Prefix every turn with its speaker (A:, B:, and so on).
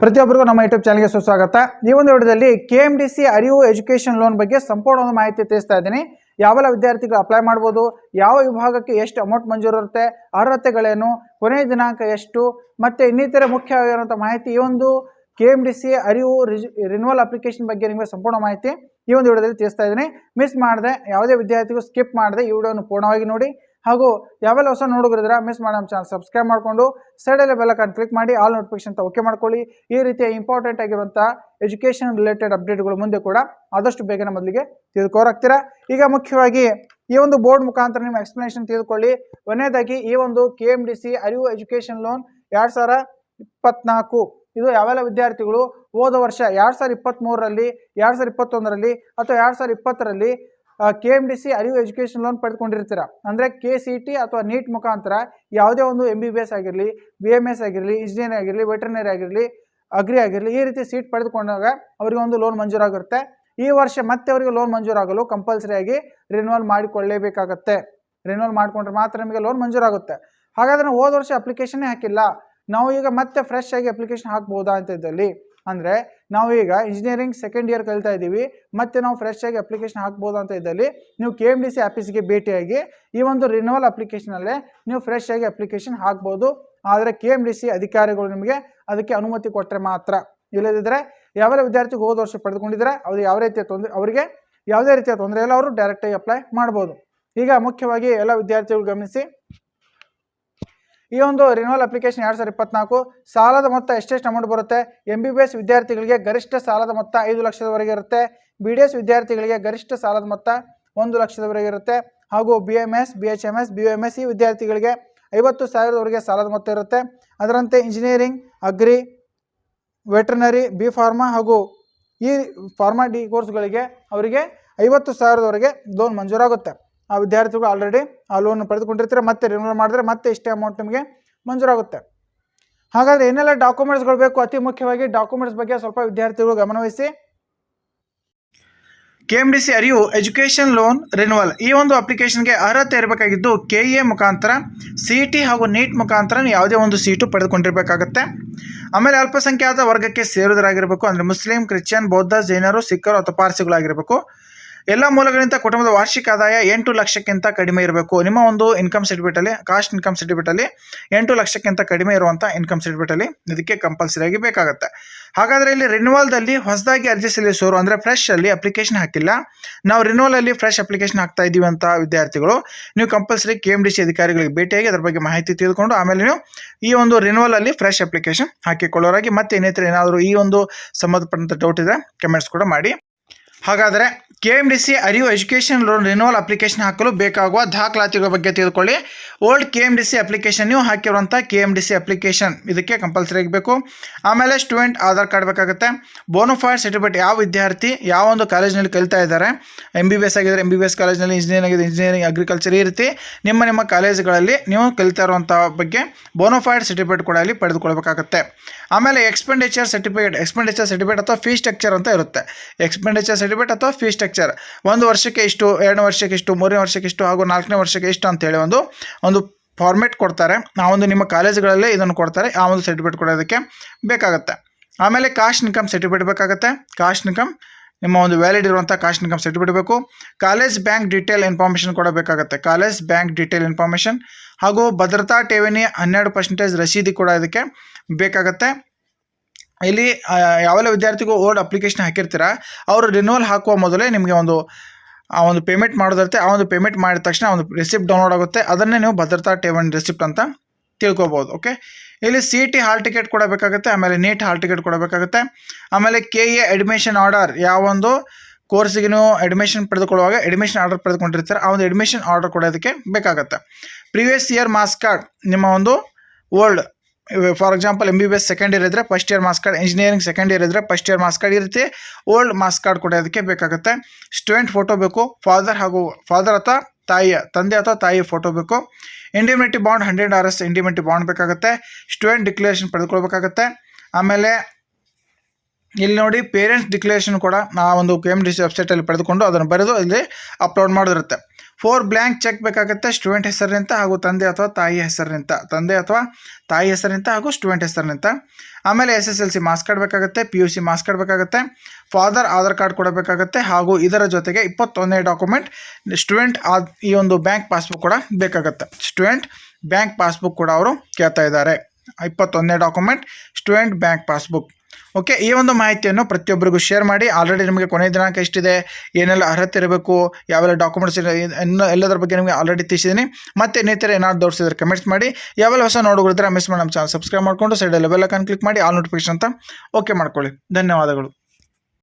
A: ಪ್ರತಿಯೊಬ್ಬರಿಗೂ ನಮ್ಮ ಯೂಟ್ಯೂಬ್ ಚಾನಲ್ಗೆ ಸುಸ್ವಾಗತ. ಈ ಒಂದು ವಿಡಿಯೋದಲ್ಲಿ K M D C Arivu education loan ಬಗ್ಗೆ ಸಂಪೂರ್ಣ ಒಂದು ಮಾಹಿತಿ ತಿಳಿಸ್ತಾ ಇದ್ದೀನಿ. ಯಾವೆಲ್ಲ ವಿದ್ಯಾರ್ಥಿಗಳು ಅಪ್ಲೈ ಮಾಡ್ಬೋದು, ಯಾವ ವಿಭಾಗಕ್ಕೆ ಎಷ್ಟು ಅಮೌಂಟ್ ಮಂಜೂರು ಇರುತ್ತೆ ಅರ್ಹತೆಗಳೇನು, ಕೊನೆಯ ದಿನಾಂಕ ಎಷ್ಟು, ಮತ್ತು ಇನ್ನಿತರ ಮುಖ್ಯವಾಗಿರುವಂಥ ಮಾಹಿತಿ ಈ ಒಂದು K M D C Arivu renewal application ಬಗ್ಗೆ ನಿಮಗೆ ಸಂಪೂರ್ಣ ಮಾಹಿತಿ ಈ ಒಂದು ವಿಡಿಯೋದಲ್ಲಿ ತಿಳಿಸ್ತಾ ಇದ್ದೀನಿ. ಮಿಸ್ ಮಾಡಿದೆ, ಯಾವುದೇ ವಿದ್ಯಾರ್ಥಿಗೂ ಸ್ಕಿಪ್ ಮಾಡಿದೆ ಈ ವಿಡಿಯೋನ ಪೂರ್ಣವಾಗಿ ನೋಡಿ. ಹಾಗೂ ಯಾವೆಲ್ಲ ಹೊಸ ನೋಡುಗರಿದ್ರೆ ಮಿಸ್ ಮಾಡೋ ಚಾನಲ್ ಸಬ್ಸ್ಕ್ರೈಬ್ ಮಾಡಿಕೊಂಡು ಸೈಡಲ್ಲಿ ಬೆಲ್ಲಕನ್ನು ಕ್ಲಿಕ್ ಮಾಡಿ ಆಲ್ ನೋಟಿಫಿಕೇಶನ್ ಅಂತ ಓಕೆ ಮಾಡ್ಕೊಳ್ಳಿ. ಈ ರೀತಿಯ ಇಂಪಾರ್ಟೆಂಟ್ ಆಗಿರುವಂಥ ಎಜುಕೇಷನ್ ರಿಲೇಟೆಡ್ ಅಪ್ಡೇಟ್ಗಳು ಮುಂದೆ ಕೂಡ ಆದಷ್ಟು ಬೇಗನೆ ಮೊದಲಿಗೆ ತಿಳ್ಕೊರಾಗ್ತೀರಾ ಈಗ ಮುಖ್ಯವಾಗಿ ಈ ಒಂದು ಬೋರ್ಡ್ ಮುಖಾಂತರ ನಿಮ್ಮ ಎಕ್ಸ್ಪ್ಲನೇಷನ್ ತಿಳಿದುಕೊಳ್ಳಿ. ಒಂದನೇದಾಗಿ ಈ ಒಂದು K M D C Arivu education loan ಎರಡು ಸಾವಿರ ಇಪ್ಪತ್ನಾಲ್ಕು. ಇದು ಯಾವೆಲ್ಲ ವಿದ್ಯಾರ್ಥಿಗಳು ಹೋದ ವರ್ಷ ಎರಡು ಸಾವಿರದ ಇಪ್ಪತ್ತ್ಮೂರರಲ್ಲಿ ಎರಡು ಸಾವಿರದ ಇಪ್ಪತ್ತೊಂದರಲ್ಲಿ ಅಥವಾ ಎರಡು ಸಾವಿರದ ಇಪ್ಪತ್ತರಲ್ಲಿ K M D C Arivu education loan ಪಡೆದುಕೊಂಡಿರ್ತೀರ? ಅಂದರೆ ಕೆ ಸಿ ಟಿ ಅಥವಾ ನೀಟ್ ಮುಖಾಂತರ ಯಾವುದೇ ಒಂದು ಎಂ ಬಿ ಬಿ ಎಸ್ ಆಗಿರಲಿ ಬಿ ಎಂ ಎಸ್ ಆಗಿರಲಿ ಇಂಜಿನಿಯರ್ ಆಗಿರಲಿ ವೆಟರ್ನರಿ ಆಗಿರಲಿ ಅಗ್ರಿ ಆಗಿರಲಿ, ಈ ರೀತಿ ಸೀಟ್ ಪಡೆದುಕೊಂಡಾಗ ಅವರಿಗೆ ಒಂದು ಲೋನ್ ಮಂಜೂರಾಗಿರುತ್ತೆ ಈ ವರ್ಷ ಮತ್ತೆ ಅವರಿಗೆ ಲೋನ್ ಮಂಜೂರಾಗಲು ಕಂಪಲ್ಸರಿಯಾಗಿ ರಿನ್ಯೂವಲ್ ಮಾಡಿಕೊಳ್ಳಲೇಬೇಕಾಗತ್ತೆ ರಿನ್ಯೂವಲ್ ಮಾಡಿಕೊಂಡ್ರೆ ಮಾತ್ರ ನಿಮಗೆ ಲೋನ್ ಮಂಜೂರಾಗುತ್ತೆ. ಹಾಗಾದ್ರೆ ಹೋದ ವರ್ಷ ಅಪ್ಲಿಕೇಶನ್ನೇ ಹಾಕಿಲ್ಲ. ನಾವು ಈಗ ಮತ್ತೆ ಫ್ರೆಶ್ ಆಗಿ ಅಪ್ಲಿಕೇಶನ್ ಹಾಕ್ಬೋದಾ ಅಂತ ಇದ್ದಲ್ಲಿ ಅಂದರೆ ನಾವು ಈಗ ಇಂಜಿನಿಯರಿಂಗ್ ಸೆಕೆಂಡ್ ಇಯರ್ ಕಲಿತಾ ಇದ್ದೀವಿ, ಮತ್ತೆ ನಾವು ಫ್ರೆಶ್ ಆಗಿ ಅಪ್ಲಿಕೇಶನ್ ಹಾಕ್ಬೋದು ಅಂತ ಇದ್ದಲ್ಲಿ ನೀವು ಕೆ ಎಂ ಡಿ ಸಿ ಆಫೀಸ್ಗೆ ಭೇಟಿಯಾಗಿ ಈ ಒಂದು ರಿನ್ಯೂವಲ್ ಅಪ್ಲಿಕೇಶನಲ್ಲೇ ನೀವು ಫ್ರೆಶ್ ಆಗಿ ಅಪ್ಲಿಕೇಶನ್ ಹಾಕ್ಬೋದು. ಆದರೆ ಕೆ ಎಂ ಡಿ ಸಿ ಅಧಿಕಾರಿಗಳು ನಿಮಗೆ ಅದಕ್ಕೆ ಅನುಮತಿ ಕೊಟ್ಟರೆ ಮಾತ್ರ. ಇಲ್ಲದಿದ್ದರೆ ಯಾವೆಲ್ಲ ವಿದ್ಯಾರ್ಥಿಗಳು ಹೋದ ವರ್ಷ ಪಡೆದುಕೊಂಡಿದ್ದಾರೆ, ಅವ್ರು ಯಾವ ರೀತಿಯ ತೊಂದರೆ, ಅವರಿಗೆ ಯಾವುದೇ ರೀತಿಯ ತೊಂದರೆ ಇಲ್ಲ, ಅವರು ಡೈರೆಕ್ಟಾಗಿ ಅಪ್ಲೈ ಮಾಡ್ಬೋದು. ಈಗ ಮುಖ್ಯವಾಗಿ ಎಲ್ಲ ವಿದ್ಯಾರ್ಥಿಗಳು ಗಮನಿಸಿ ಈ ಒಂದು ರಿನ್ಯೂವಲ್ ಅಪ್ಲಿಕೇಶನ್ ಎರಡು ಸಾವಿರದ ಇಪ್ಪತ್ನಾಲ್ಕು, ಸಾಲದ ಮೊತ್ತ ಎಷ್ಟೆಷ್ಟು ಅಮೌಂಟ್ ಬರುತ್ತೆ? ಎಂ ಬಿ ಬಿ ಎಸ್ ವಿದ್ಯಾರ್ಥಿಗಳಿಗೆ ಗರಿಷ್ಠ ಸಾಲದ ಮೊತ್ತ ಐದು ಲಕ್ಷದವರೆಗೆ ಇರುತ್ತೆ. ಬಿ ಡಿ ಎಸ್ ವಿದ್ಯಾರ್ಥಿಗಳಿಗೆ ಗರಿಷ್ಠ ಸಾಲದ ಮೊತ್ತ ಒಂದು ಲಕ್ಷದವರೆಗೆ ಇರುತ್ತೆ. ಹಾಗೂ B M S B H M S B M S C ವಿದ್ಯಾರ್ಥಿಗಳಿಗೆ ಐವತ್ತು ಸಾವಿರದವರೆಗೆ ಸಾಲದ ಮೊತ್ತ ಇರುತ್ತೆ. ಅದರಂತೆ engineering agri veterinary B pharma ಹಾಗೂ ಈ ಫಾರ್ಮಾ ಡಿ ಕೋರ್ಸ್ಗಳಿಗೆ ಅವರಿಗೆ ಐವತ್ತು ಸಾವಿರದವರೆಗೆ ಲೋನ್ ಮಂಜೂರಾಗುತ್ತೆ. ಆ ವಿದ್ಯಾರ್ಥಿಗಳು ಆಲ್ರೆಡಿ ಆ ಲೋನ್ ಪಡೆದುಕೊಂಡಿರ್ತೀರ, ಮತ್ತೆ ರಿನ್ಯೂವಲ್ ಮಾಡಿದ್ರೆ ಮತ್ತೆ ಇಷ್ಟೇ ಅಮೌಂಟ್ ನಿಮಗೆ ಮಂಜೂರಾಗುತ್ತೆ. ಹಾಗಾದರೆ ಏನೆಲ್ಲ ಡಾಕ್ಯುಮೆಂಟ್ಸ್ಗಳು ಬೇಕು? ಅತಿ ಮುಖ್ಯವಾಗಿ ಡಾಕ್ಯುಮೆಂಟ್ಸ್ ಬಗ್ಗೆ ಸ್ವಲ್ಪ ವಿದ್ಯಾರ್ಥಿಗಳು ಗಮನವಹಿಸಿ K M D C Arivu education loan renewal ಈ ಒಂದು ಅಪ್ಲಿಕೇಶನ್ಗೆ ಅರ್ಹತೆ ಇರಬೇಕಾಗಿದ್ದು ಕೆ ಎ ಮುಖಾಂತರ ಸಿ ಟಿ ಹಾಗೂ ನೀಟ್ ಮುಖಾಂತರ ಯಾವುದೇ ಒಂದು ಸೀಟು ಪಡೆದುಕೊಂಡಿರಬೇಕಾಗತ್ತೆ. ಆಮೇಲೆ ಅಲ್ಪಸಂಖ್ಯಾತ ವರ್ಗಕ್ಕೆ ಸೇರುವುದರಾಗಿರಬೇಕು ಅಂದರೆ ಮುಸ್ಲಿಂ, ಕ್ರಿಶ್ಚಿಯನ್, ಬೌದ್ಧ, ಜೈನರು, ಸಿಖ್ಖರು ಅಥವಾ ಪಾರ್ಸಿಗಳಾಗಿರಬೇಕು. ಎಲ್ಲ ಮೂಲಗಳಿಂದ ಕುಟುಂಬದ ವಾರ್ಷಿಕ ಆದಾಯ ಎಂಟು ಲಕ್ಷಕ್ಕಿಂತ ಕಡಿಮೆ ಇರಬೇಕು. ನಿಮ್ಮ ಒಂದು ಇನ್ಕಮ್ ಸರ್ಟಿಫಿಕೇಟಲ್ಲಿ ಕಾಸ್ಟ್ ಇನ್ಕಮ್ ಸರ್ಟಿಫಿಕೇಟಲ್ಲಿ ಎಂಟು ಲಕ್ಷಕ್ಕಿಂತ ಕಡಿಮೆ ಇರುವಂಥ ಇನ್ಕಮ್ ಸರ್ಟಿಫಿಕೇಟಲ್ಲಿ ಇದಕ್ಕೆ ಕಂಪಲ್ಸರಿಯಾಗಿ ಬೇಕಾಗುತ್ತೆ. ಹಾಗಾದರೆ ಇಲ್ಲಿ ರಿನ್ಯೂವಲ್ದಲ್ಲಿ ಹೊಸದಾಗಿ ಅರ್ಜಿ ಸಲ್ಲಿಸೋರು ಅಂದರೆ ಫ್ರೆಶ್ ಅಲ್ಲಿ ಅಪ್ಲಿಕೇಶನ್ ಹಾಕಿಲ್ಲ. ನಾವು ರಿನ್ಯೂವಲಲ್ಲಿ ಫ್ರೆಶ್ ಅಪ್ಲಿಕೇಶನ್ ಹಾಕ್ತಾ ಇದ್ದೀವಿ ಅಂತ ವಿದ್ಯಾರ್ಥಿಗಳು. ನೀವು compulsory K M D C ಅಧಿಕಾರಿಗಳಿಗೆ ಭೇಟಿಯಾಗಿ ಅದರ ಬಗ್ಗೆ ಮಾಹಿತಿ ತಿಳಿದುಕೊಂಡು ಆಮೇಲೆ ನೀವು ಈ ಒಂದು ರಿನ್ಯೂವಲಲ್ಲಿ ಫ್ರೆಶ್ ಅಪ್ಲಿಕೇಶನ್ ಹಾಕಿಕೊಳ್ಳೋರಾಗಿ ಮತ್ತೆ ಇನ್ನಿತರ ಏನಾದರೂ ಈ ಒಂದು ಸಂಬಂಧಪಟ್ಟಂಥ ಡೌಟ್ ಇದ್ದರೆ ಕಮೆಂಟ್ಸ್ ಕೂಡ ಮಾಡಿ. ಹಾಗಾದರೆ K M D C Arivu education loan renewal application ಹಾಕಲು ಬೇಕಾಗುವ ದಾಖಲಾತಿಗಳ ಬಗ್ಗೆ ತಿಳ್ಕೊಳ್ಳಿ. Old K M D C application ನೀವು ಹಾಕಿರುವಂಥ K M D C application ಇದಕ್ಕೆ ಕಂಪಲ್ಸರಿ ಆಗಬೇಕು ಆಮೇಲೆ ಸ್ಟೂಡೆಂಟ್ ಆಧಾರ್ ಕಾರ್ಡ್ ಬೇಕಾಗುತ್ತೆ. ಬೋನೋಫೈಡ್ ಸರ್ಟಿಫಿಕೇಟ್ ಯಾವ ವಿದ್ಯಾರ್ಥಿ ಯಾವ ಒಂದು ಕಾಲೇಜಿನಲ್ಲಿ ಕಲಿತಾ ಇದ್ದಾರೆ. ಎಂ ಬಿ ಬಿ ಎಸ್ ಆಗಿದ್ದಾರೆ ಎಂ ಬಿ ಎಸ್ ಕಾಲೇಜಿನಲ್ಲಿ ಇಂಜಿನಿಯರಿಂಗ್ ಆಗಿದೆ ಇಂಜಿನಿಯರಿಂಗ್ ಅಗ್ರಿಕಲ್ಚರ್ ಈ ರೀತಿ ನಿಮ್ಮ ನಿಮ್ಮ ಕಾಲೇಜುಗಳಲ್ಲಿ ನೀವು ಕಲಿತಾ ಇರುವಂಥ ಬಗ್ಗೆ ಬೋನೋಫೈಡ್ ಸರ್ಟಿಫಿಕೇಟ್ ಕೂಡ ಅಲ್ಲಿ ಪಡೆದುಕೊಳ್ಬೇಕಾಗುತ್ತೆ ಆಮೇಲೆ ಎಕ್ಸ್ಪೆಂಡಿಚರ್ ಸರ್ಟಿಫಿಕೇಟ್ ಎಕ್ಸ್ಪೆಂಡಿಚರ್ ಸರ್ಟಿಫಿಕೇಟ್ ಅಥವಾ ಫೀ ಸ್ಟ್ರಕ್ಚರ್ ಅಂತ ಇರುತ್ತೆ. ಎಕ್ಸ್ಪೆಂಡಿಚರ್ ಸರ್ಟಿಫಿಕೇಟ್ ಅಥವಾ ಫೀ ಒಂದು ವರ್ಷಕ್ಕೆ ಇಷ್ಟು, ಎರಡನೇ ವರ್ಷಕ್ಕೆ ಇಷ್ಟು, ಮೂರನೇ ವರ್ಷಕ್ಕೆ ಇಷ್ಟು, ಹಾಗೂ ನಾಲ್ಕನೇ ವರ್ಷಕ್ಕೆ ಇಷ್ಟು ಅಂತೇಳಿ ಒಂದು ಒಂದು ಫಾರ್ಮೇಟ್ ಕೊಡ್ತಾರೆ. ಆ ಒಂದು ನಿಮ್ಮ ಕಾಲೇಜುಗಳಲ್ಲೇ ಇದನ್ನು ಕೊಡ್ತಾರೆ. ಆ ಒಂದು ಸರ್ಟಿಫಿಕೇಟ್ ಕೊಡೋದಕ್ಕೆ ಬೇಕಾಗುತ್ತೆ. ಆಮೇಲೆ ಕಾಸ್ಟ್ ಇನ್ಕಮ್ ಸರ್ಟಿಫಿಕೇಟ್ ಬೇಕಾಗುತ್ತೆ. ಕಾಸ್ಟ್ ಇನ್ಕಮ್ ನಿಮ್ಮ ಒಂದು ವ್ಯಾಲಿಡ್ ಇರುವಂಥ ಕಾಸ್ಟ್ ಇನ್ಕಮ್ ಸರ್ಟಿಫಿಕೇಟ್ ಬೇಕು. ಕಾಲೇಜ್ ಬ್ಯಾಂಕ್ ಡೀಟೇಲ್ ಇನ್ಫಾರ್ಮೇಷನ್ ಕೂಡ ಬೇಕಾಗುತ್ತೆ. ಕಾಲೇಜ್ ಬ್ಯಾಂಕ್ ಡೀಟೇಲ್ ಇನ್ಫಾರ್ಮೇಷನ್ ಹಾಗೂ ಭದ್ರತಾ ಠೇವಣಿ ಹನ್ನೆರಡು ಪರ್ಸೆಂಟೇಜ್ ರಸೀದಿ ಕೂಡ ಇದಕ್ಕೆ ಬೇಕಾಗುತ್ತೆ. ಇಲ್ಲಿ ಯಾವೆಲ್ಲ ವಿದ್ಯಾರ್ಥಿಗೂ ಓಲ್ಡ್ ಅಪ್ಲಿಕೇಶನ್ ಹಾಕಿರ್ತೀರ, ಅವರು ರಿನ್ಯೂವಲ್ ಹಾಕುವ ಮೊದಲೇ ನಿಮಗೆ ಒಂದು, ಆ, ಒಂದು ಪೇಮೆಂಟ್ ಮಾಡೋದಿರುತ್ತೆ. ಆ ಒಂದು ಪೇಮೆಂಟ್ ಮಾಡಿದ ತಕ್ಷಣ ಒಂದು ರಿಸಿಪ್ಟ್ ಡೌನ್ಲೋಡ್ ಆಗುತ್ತೆ. ಅದನ್ನೇ ನೀವು ಭದ್ರತಾ ಠೇವಣಿ ರಿಸಿಪ್ಟ್ ಅಂತ ತಿಳ್ಕೊಬೋದು ಓಕೆ ಇಲ್ಲಿ ಸಿ ಟಿ ಹಾಲ್ ಟಿಕೆಟ್ ಕೊಡಬೇಕಾಗುತ್ತೆ ಆಮೇಲೆ ನೀಟ್ ಹಾಲ್ ಟಿಕೆಟ್ ಕೊಡಬೇಕಾಗುತ್ತೆ ಆಮೇಲೆ ಕೆ ಎ ಅಡ್ಮಿಷನ್ ಆರ್ಡರ್ ಯಾವ ಒಂದು ಕೋರ್ಸಿಗೆ ನೀವು ಅಡ್ಮಿಷನ್ ಪಡೆದುಕೊಳ್ಳುವಾಗ ಅಡ್ಮಿಷನ್ ಆರ್ಡರ್ ಪಡೆದುಕೊಂಡಿರ್ತಾರೆ, ಆ ಒಂದು ಅಡ್ಮಿಷನ್ ಆರ್ಡರ್ ಕೊಡೋದಕ್ಕೆ ಬೇಕಾಗುತ್ತೆ. ಪ್ರಿವಿಯಸ್ ಇಯರ್ ಮಾಸ್ ಕಾರ್ಡ್ ನಿಮ್ಮ ಒಂದು old for example M B B S second year ಇದ್ದರೆ first year marks card engineering second year ಇದ್ದರೆ ಫಸ್ಟ್ ಇಯರ್ ಮಾರ್ಕ್ಸ್ ಕಾರ್ಡ್ ಇರುತ್ತೆ ರೀತಿ ಓಲ್ಡ್ ಮಾಸ್ ಕಾರ್ಡ್ ಕೊಡೋದಕ್ಕೆ ಬೇಕಾಗುತ್ತೆ. ಸ್ಟೂಡೆಂಟ್ ಫೋಟೋ ಬೇಕು ಫಾದರ್ ಹಾಗೂ ಫಾದರ್ ಅಥವಾ ತಾಯಿಯ, ತಂದೆ ಅಥವಾ ತಾಯಿ ಫೋಟೋ ಬೇಕು. Indemnity bond hundred R S indemnity bond ಬೇಕಾಗುತ್ತೆ. ಸ್ಟೂಡೆಂಟ್ ಡಿಕ್ಲರೇಷನ್ ಪಡೆದುಕೊಳ್ಬೇಕಾಗುತ್ತೆ. ಆಮೇಲೆ ಇಲ್ಲಿ ನೋಡಿ ಪೇರೆಂಟ್ಸ್ ಡಿಕ್ಲರೇಷನ್ ಕೂಡ ಆ ಒಂದು ಕೆ ಎಂ ಡಿ ಸಿ ವೆಬ್ಸೈಟಲ್ಲಿ ಪಡೆದುಕೊಂಡು ಅದನ್ನು ಬರೆದು ಇಲ್ಲಿ ಅಪ್ಲೋಡ್ ಮಾಡೋದಿರುತ್ತೆ. ಫೋರ್ ಬ್ಲ್ಯಾಂಕ್ ಚೆಕ್ ಬೇಕಾಗುತ್ತೆ ಸ್ಟೂಡೆಂಟ್ ಹೆಸರಿನಿಂದ ಹಾಗೂ ತಂದೆ ಅಥವಾ ತಾಯಿ ಹೆಸರಿನಿಂದ. ತಂದೆ ಅಥವಾ ತಾಯಿ ಹೆಸರಿನಿಂದ ಹಾಗೂ ಸ್ಟೂಡೆಂಟ್ ಹೆಸರಿನಿಂದ. ಆಮೇಲೆ S S L C marks card ಬೇಕಾಗುತ್ತೆ P U C marks card ಬೇಕಾಗುತ್ತೆ ಫಾದರ್ ಆಧಾರ್ ಕಾರ್ಡ್ ಕೊಡಬೇಕಾಗುತ್ತೆ ಹಾಗೂ ಇದರ ಜೊತೆಗೆ ಇಪ್ಪತ್ತೊಂದನೇ ಡಾಕ್ಯುಮೆಂಟ್ ಸ್ಟೂಡೆಂಟ್ ಈ ಒಂದು ಬ್ಯಾಂಕ್ ಪಾಸ್ಬುಕ್ ಕೂಡ ಬೇಕಾಗುತ್ತೆ. ಸ್ಟೂಡೆಂಟ್ ಬ್ಯಾಂಕ್ ಪಾಸ್ಬುಕ್ ಕೂಡ ಅವರು ಕೇಳ್ತಾ ಇದ್ದಾರೆ. ಇಪ್ಪತ್ತೊಂದನೇ document student bank passbook okay, ಈ ಒಂದು ಮಾಹಿತಿಯನ್ನು ಪ್ರತಿಯೊಬ್ಬರಿಗೂ ಶೇರ್ ಮಾಡಿ. ಆಲ್ರೆಡಿ ನಿಮಗೆ ಕೊನೆಯ ದಿನಾಂಕ ಎಷ್ಟಿದೆ, ಏನೆಲ್ಲ ಅರ್ಹತೆ ಇರಬೇಕು, ಯಾವೆಲ್ಲ ಡಾಕ್ಯುಮೆಂಟ್ಸ್ ಇನ್ನು ಎಲ್ಲದರ ಬಗ್ಗೆ ನಿಮಗೆ ಆಲ್ರೆಡಿ ತಿಳಿಸಿದ್ದೀನಿ. ಮತ್ತೆ ಇನ್ನಿತರ ಏನಾದ್ರು ದೋರಿಸಿದ್ರೆ ಕಮೆಂಟ್ಸ್ ಮಾಡಿ. ಯಾವೆಲ್ಲ ಹೊಸ ನೋಡುಗಳಿದ್ರೆ ಮಿಸ್ ಮಾಡಿ ನಮ್ಮ ಚಾನಲ್ ಸಬ್ಸ್ಕ್ರೈಬ್ ಮಾಡಿಕೊಂಡು ಸೈಡಲ್ಲಿ ಬೆಲ್ ಐಕಾನ್ ಕ್ಲಿಕ್ ಮಾಡಿ ಆಲ್ ನೋಟಿಫಿಕೇಶನ್ ಅಂತ ಓಕೆ ಮಾಡ್ಕೊಳ್ಳಿ. ಧನ್ಯವಾದಗಳು.